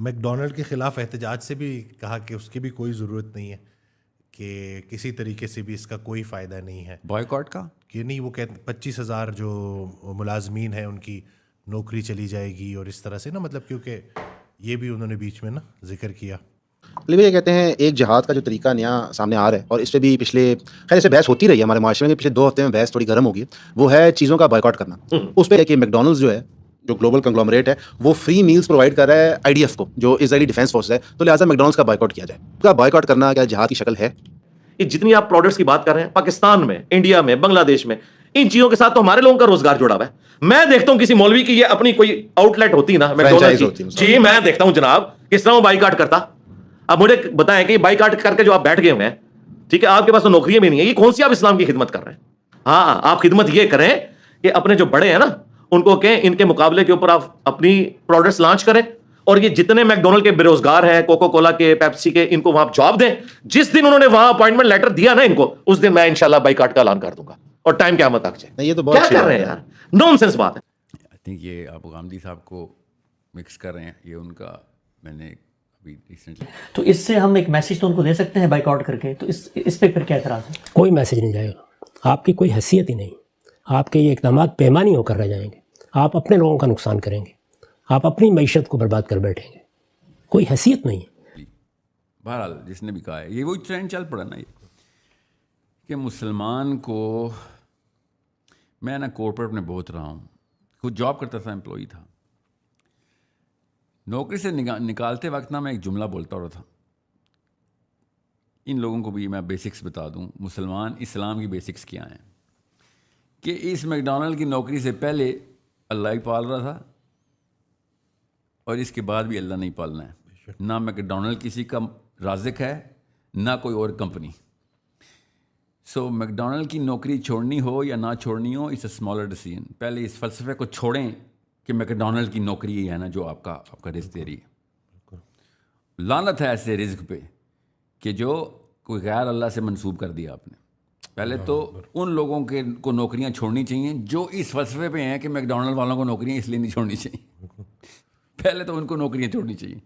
McDonald के ख़िलाफ़ एहतजाज से भी कहा कि उसकी भी कोई ज़रूरत नहीं है कि किसी तरीके से भी इसका कोई फ़ायदा नहीं है। बॉयकॉट का? कि नहीं वो कहते पच्चीस हज़ार जो मुलाजमीन हैं उनकी नौकरी चली जाएगी और इस तरह से ना मतलब क्योंकि ये भी उन्होंने बीच में ना ज़िक्र किया। लेकिन ये कहते हैं एक जहाद का जो तरीका नया सामने आ रहा है और इस पर भी पिछले खैर ऐसे बहस होती रही है हमारे माशरे में पिछले दो हफ़्ते में बहस थोड़ी गर्म होगी वो है चीज़ों का बॉयकॉट करना। उस पर कि मैकडोनल्ड्स जो है जो ग्लोबल कंग्लोमरेट है वो फ्री मील्स प्रोवाइड कर रहा है आईडीएफ को जो इसराइली डिफेंस फोर्स है। तो लिहाजा मैकडोनल्ड्स का बॉयकॉट किया जाए। उसका बॉयकॉट करना क्या जहाद की शक्ल है? ये जितनी आप प्रोडक्ट्स की बात कर रहे हैं पाकिस्तान में इंडिया में बांग्लादेश में इन चीज़ों के साथ तो हमारे लोगों का रोज़गार जुड़ा हुआ है। मैं देखता हूँ किसी मौलवी की ये अपनी कोई आउटलेट होती ना होती जी मैं देखता हूँ जनाब किस तरह वो बाईकाट करता। अब मुझे बताएँ कि बाईकाट करके जो आप बैठ गए हुए हैं ठीक है आपके पास तो नौकरियाँ भी नहीं है। ये कौन सी आप इस्लाम की खिदमत कर रहे हैं? हाँ आप खिदमत ये करें कि अपने जो बड़े हैं ना उनको कहें इनके मुकाबले के ऊपर आप अपनी प्रोडक्ट्स लॉन्च करें। और ये जितने मैकडोनल्ड के बेरोजगार हैं कोको कोला के पेप्सी के इनको वहाँ जॉब दें। जिस दिन उन्होंने वहाँ अपॉइंटमेंट लेटर दिया ना इनको उस दिन मैं इंशाल्लाह बाईकाट का ऐलान कर दूँगा। और टाइम क्या मत जाए। नहीं, ये तो बहुत क्या कर बात रहे हैं। यार? नॉनसेंस बात है। आई थिंक ये आप गांधी साहब को मिक्स कर रहे हैं। ये उनका मैंने तो इससे हम एक मैसेज तो उनको दे सकते हैं बाइकआउट करके। तो इस इस पे फिर क्या एतराज़ है? कोई मैसेज नहीं जाएगा। आपकी कोई हैसियत ही नहीं। आपके ये इकदाम पैमानी होकर रह जाएँगे। आप अपने लोगों का नुकसान करेंगे। आप अपनी मीशत को बर्बाद कर बैठेंगे। कोई हैसियत नहीं है। बहरहाल जिसने भी कहा है ये वही ट्रेंड चल पड़ा ना ये कि मुसलमान को मैं ना कॉर्पोरेट में बहुत रहा हूँ। खुद जॉब करता था एम्प्लॉई था। नौकरी से निका, निकालते वक्त ना मैं एक जुमला बोलता रहा था। इन लोगों को भी मैं बेसिक्स बता दूँ। मुसलमान इस्लाम की बेसिक्स क्या हैं? कि इस मैकडोनल्ड की नौकरी से पहले अल्लाह ही पाल रहा था और इसके बाद भी अल्लाह नहीं पालना है। ना मैकडोनल्ड किसी का राजिक है ना कोई और कंपनी। सो मैकडोनल्ड की नौकरी छोड़नी हो या ना छोड़नी हो इट्स अ स्मॉलर डिसीज़न पहले इस फलसफे को छोड़ें कि मैकडोनल्ड की नौकरी ही है ना जो आपका आपका रिस्क दे रही है। लानत है ऐसे रिस्क पे कि जो कोई गैर अल्लाह से मंसूब कर दिया आपने। पहले तो उन लोगों के को नौकरियाँ छोड़नी चाहिए जो इस फलसफे पे हैं कि मैकडोनल्ड वालों को नौकरियाँ इसलिए नहीं छोड़नी चाहिए। पहले तो उनको नौकरियाँ छोड़नी चाहिए।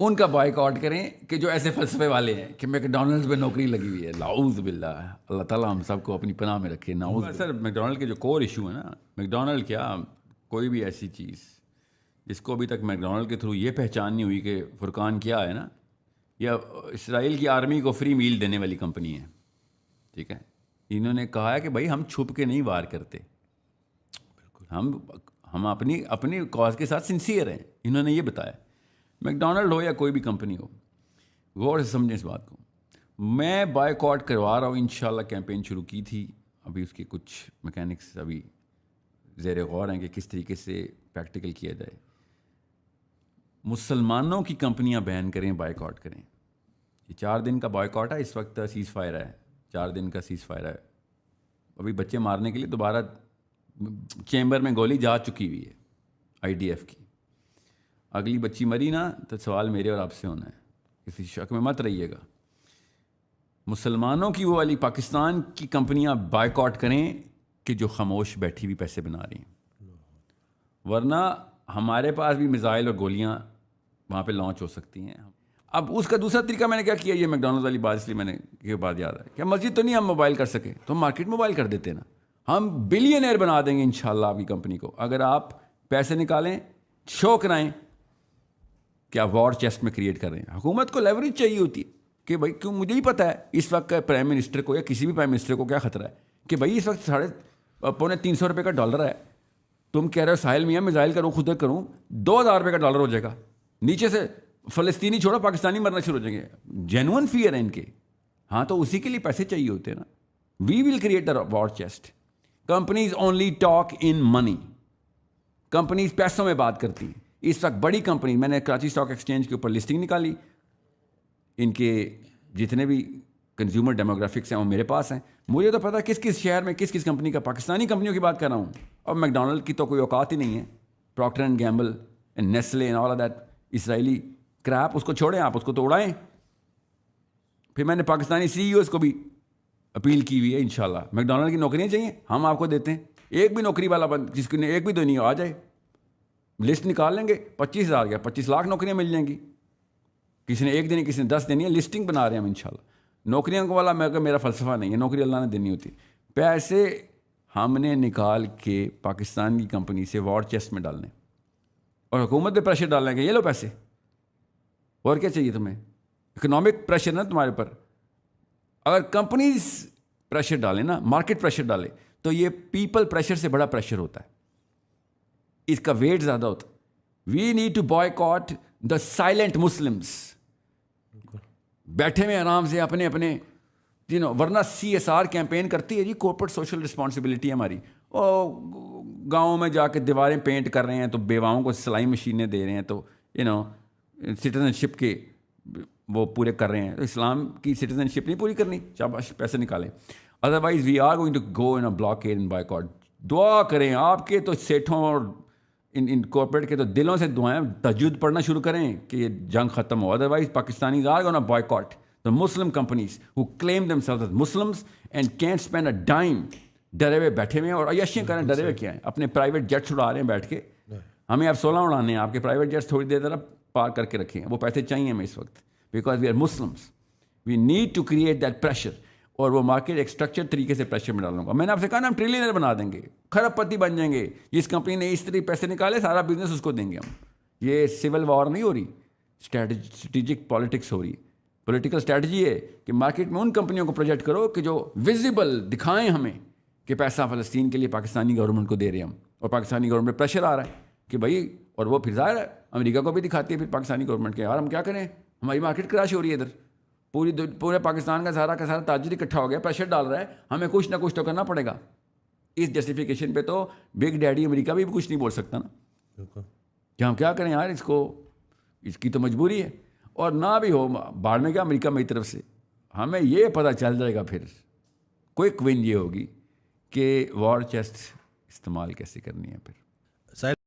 उनका बाइकआउट करें कि जो ऐसे फलसफे वाले हैं कि मैकडोनल्ड्स में नौकरी लगी हुई है। लाउज बिल्ला अल्लाह ताला हम सबको अपनी पनाह में रखे नाउज सर मैकडोनल्ड के जो कोर इशू है ना मैकडोनल्ड क्या कोई भी ऐसी चीज़ जिसको अभी तक मैकडोनल्ड के थ्रू ये पहचान नहीं हुई कि फुरकान क्या है ना या इसराइल की आर्मी को फ्री मील देने वाली कंपनी है। ठीक है? इन्होंने कहा है कि भाई हम छुप के नहीं वार करते। हम हम अपनी अपनी कॉज के साथ सिंसियर हैं। इन्होंने ये बताया। मैकडोनल्ड हो या कोई भी कंपनी हो गौर से समझें इस बात को। मैं बायकॉट करवा रहा हूँ इंशाल्लाह कैंपेन शुरू की थी। अभी उसके कुछ मैकेनिक्स अभी जेर गौर हैं कि किस तरीके से प्रैक्टिकल किया जाए। मुसलमानों की कंपनियाँ बैन करें बायकॉट करें। ये चार दिन का बायकॉट है, इस वक्त सीज़ फायर है। चार दिन का सीज़ फायर है। अभी बच्चे मारने के लिए दोबारा चैम्बर में गोली जा चुकी हुई है आईडीएफ की। अगली बच्ची मरी ना तो सवाल मेरे और आपसे होना है। किसी शक में मत रहिएगा। मुसलमानों की वो वाली पाकिस्तान की कंपनियाँ बायकॉट करें कि जो खामोश बैठी हुई पैसे बना रही हैं। वरना हमारे पास भी मिज़ाइल और गोलियाँ वहाँ पे लॉन्च हो सकती हैं। अब उसका दूसरा तरीका मैंने क्या किया? ये मैकडोनल्ड वाली बात इसलिए मैंने ये बात याद है क्या मस्जिद तो नहीं हम मोबाइल कर सके तो हम मार्केट मोबाइल कर देते ना। हम बिलियनर बना देंगे इंशाल्लाह आपकी कंपनी को। अगर आप पैसे निकालें शो कराएँ क्या वॉर चेस्ट में क्रिएट कर रहे हैं। हुकूमत को लेवरेज चाहिए होती है कि भाई, क्यों? मुझे ही पता है, इस वक्त का प्राइम मिनिस्टर को या किसी भी प्राइम मिनिस्टर को क्या खतरा है? कि भाई, इस वक्त साढ़े पौने तीन सौ रुपये का डॉलर है। तुम कह रहे हो, साहिल मियाँ मिज़ाइल करूँ खुद करूँ, दो हज़ार रुपये का डॉलर हो जाएगा। नीचे से फ़लस्तीनी छोड़ो, पाकिस्तानी मरना शुरू हो जाएँगे। जेनुअन फियर है इनके। हाँ तो उसी के लिए पैसे चाहिए होते हैं ना। We will create the war chest companies only talk in money companies पैसों में बात करती हैं। इस वक्त बड़ी कंपनी मैंने कराची स्टॉक एक्सचेंज के ऊपर लिस्टिंग निकाली। इनके जितने भी कंज्यूमर डेमोग्राफिक्स हैं, वो मेरे पास हैं। मुझे तो पता किस किस शहर में किस किस कंपनी का, पाकिस्तानी कंपनियों की बात कर रहा हूँ। अब मैकडोनल्ड की तो कोई औकात ही नहीं है। Procter and Gamble and Nestle and all of that Israeli crap, उसको छोड़ें आप, उसको तो उड़ाएँ। फिर मैंने पाकिस्तानी सी को भी अपील की हुई है, इंशाल्लाह। मैकडोनल्ड की नौकरियाँ चाहिए, हम आपको देते हैं। एक भी नौकरी वाला बंद, जिसकी एक भी तो नहीं हो, आ जाए। लिस्ट निकाल लेंगे, पच्चीस हज़ार गया, पच्चीस लाख नौकरियाँ मिल जाएँगी। किसी ने एक देनी, किसी ने दस देनी है, लिस्टिंग बना रहे हैं हम, इंशाल्लाह। नौकरियों को वाला मैं मेरा फ़लसफ़ा नहीं है, नौकरी अल्लाह ने देनी होती। पैसे हमने निकाल के पाकिस्तान की कंपनी से वॉर चेस्ट में डालने। और हुकूमत पे प्रेशर डालने के ये लो पैसे। और क्या चाहिए तुम्हें? इकोनॉमिक प्रेशर ना तुम्हारे ऊपर अगर कंपनीज़ प्रेशर डाले ना मार्केट प्रेशर डाले तो ये पीपल प्रेशर से बड़ा प्रेशर होता है। इसका वेट ज़्यादा होता है। We need to boycott the silent Muslims बैठे में आराम से अपने अपने यू नो वरना सी एस आर कैंपेन करती है जी कॉर्पोरेट सोशल रिस्पॉन्सिबिलिटी है हमारी। और गाँव में जाके दीवारें पेंट कर रहे हैं तो बेवाओं को सिलाई मशीनें दे रहे हैं तो यू नो सिटीजनशिप के वो पूरे कर रहे हैं। तो इस्लाम की सिटीजनशिप नहीं पूरी करनी, शाबाश, पैसे निकालें। Otherwise we are going to go in a blockade in boycott दुआ करें, आपके तो सेठों और इन इन कॉर्पोरेट के तो दिलों से दुआएँ, तजुद पढ़ना शुरू करें कि ये जंग ख़त्म हो। Otherwise Pakistani are go gonna boycott the Muslim companies who claim themselves Muslims and can't spend a dime डरे हुए बैठे हुए हैं और अयशियाँ करें डरे हुए क्या हैं? अपने प्राइवेट जेट्स उड़ा रहे हैं बैठ के। हमें अब सोलह उड़ाने हैं आपके प्राइवेट जेट्स थोड़ी देर तरफ़ पार करके रखे हैं। वो पैसे चाहिए हमें इस वक्त। Because we are Muslims we need to create that pressure और वो मार्केट एक स्ट्रक्चर तरीके से प्रेशर में डालूँगा मैंने आपसे कहा ना हम ट्रिलियनर बना देंगे खरबपति बन जाएँगे। जिस कंपनी ने इस तरीके पैसे निकाले सारा बिज़नेस उसको देंगे हम। ये सिविल वॉर नहीं हो रही स्ट्रेटेजिक पॉलिटिक्स हो रही। पॉलिटिकल स्ट्रेटजी है कि मार्केट में उन कंपनियों को प्रोजेक्ट करो कि जो विजिबल दिखाएँ हमें। कि पैसा फ़लस्तीन के लिए पाकिस्तानी गवर्नमेंट को दे रहे हैं हम। और पाकिस्तानी गवर्नमेंट प्रेशर आ रहा है कि भाई और वो फिर ज़ाहिर है अमेरिका को भी दिखाती है फिर पाकिस्तानी गवर्नमेंट के यार हम क्या करें? हमारी मार्केट क्रैश हो रही है इधर। पूरी पूरे पाकिस्तान का सारा का सारा ताजर इकट्ठा हो गया प्रेशर डाल रहा है। हमें कुछ ना कुछ तो करना पड़ेगा। इस जस्टिफिकेशन पे तो बिग डैडी अमेरिका भी कुछ नहीं बोल सकता ना। कि हम क्या करें यार इसको? इसकी तो मजबूरी है। और ना भी हो बाढ़ में क्या अमेरिका मेरी तरफ़ से? हमें ये पता चल जाएगा फिर। क्विक विन ये होगी। कि वॉर चेस्ट इस्तेमाल कैसे करनी है फिर?